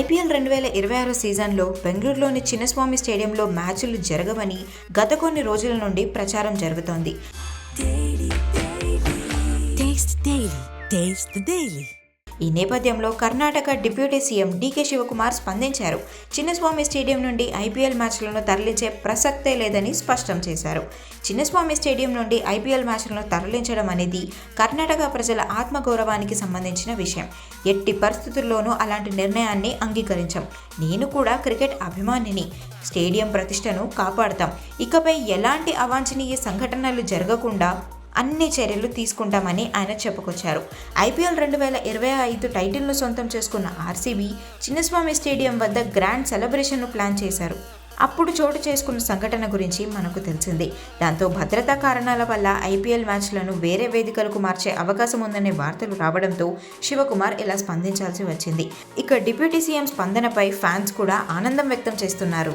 IPL రెండు వేల ఇరవై ఆరు సీజన్లో బెంగళూరులోని చిన్నస్వామి స్టేడియంలో మ్యాచ్లు జరగవని గత కొన్ని రోజుల నుండి ప్రచారం జరుగుతోంది. ఈ నేపథ్యంలో Karnataka deputy CM DK Shivakumar స్పందించారు. చిన్నస్వామి స్టేడియం నుండి ఐపీఎల్ మ్యాచ్లను తరలించే ప్రసక్తే లేదని స్పష్టం చేశారు. చిన్నస్వామి స్టేడియం నుండి ఐపీఎల్ మ్యాచ్లను తరలించడం అనేది కర్ణాటక ప్రజల ఆత్మగౌరవానికి సంబంధించిన విషయం. ఎట్టి పరిస్థితుల్లోనూ అలాంటి నిర్ణయాన్ని అంగీకరించాం. నేను కూడా క్రికెట్ అభిమానిని. స్టేడియం ప్రతిష్టను కాపాడతాం. ఇకపై ఎలాంటి అవాంఛనీయ సంఘటనలు జరగకుండా అన్ని చర్యలు తీసుకుంటామని ఆయన చెప్పుకొచ్చారు. ఐపీఎల్ రెండు వేల ఇరవై ఐదు టైటిల్ను సొంతం చేసుకున్న ఆర్సీబీ చిన్నస్వామి స్టేడియం వద్ద గ్రాండ్ సెలబ్రేషన్ను ప్లాన్ చేశారు. అప్పుడు చోటు చేసుకున్న సంఘటన గురించి మనకు తెలిసింది. దాంతో భద్రతా కారణాల వల్ల ఐపీఎల్ మ్యాచ్లను వేరే వేదికలకు మార్చే అవకాశం ఉందనే వార్తలు రావడంతో శివకుమార్ ఇలా స్పందించాల్సి వచ్చింది. ఇక డిప్యూటీ సీఎం స్పందనపై ఫ్యాన్స్ కూడా ఆనందం వ్యక్తం చేస్తున్నారు.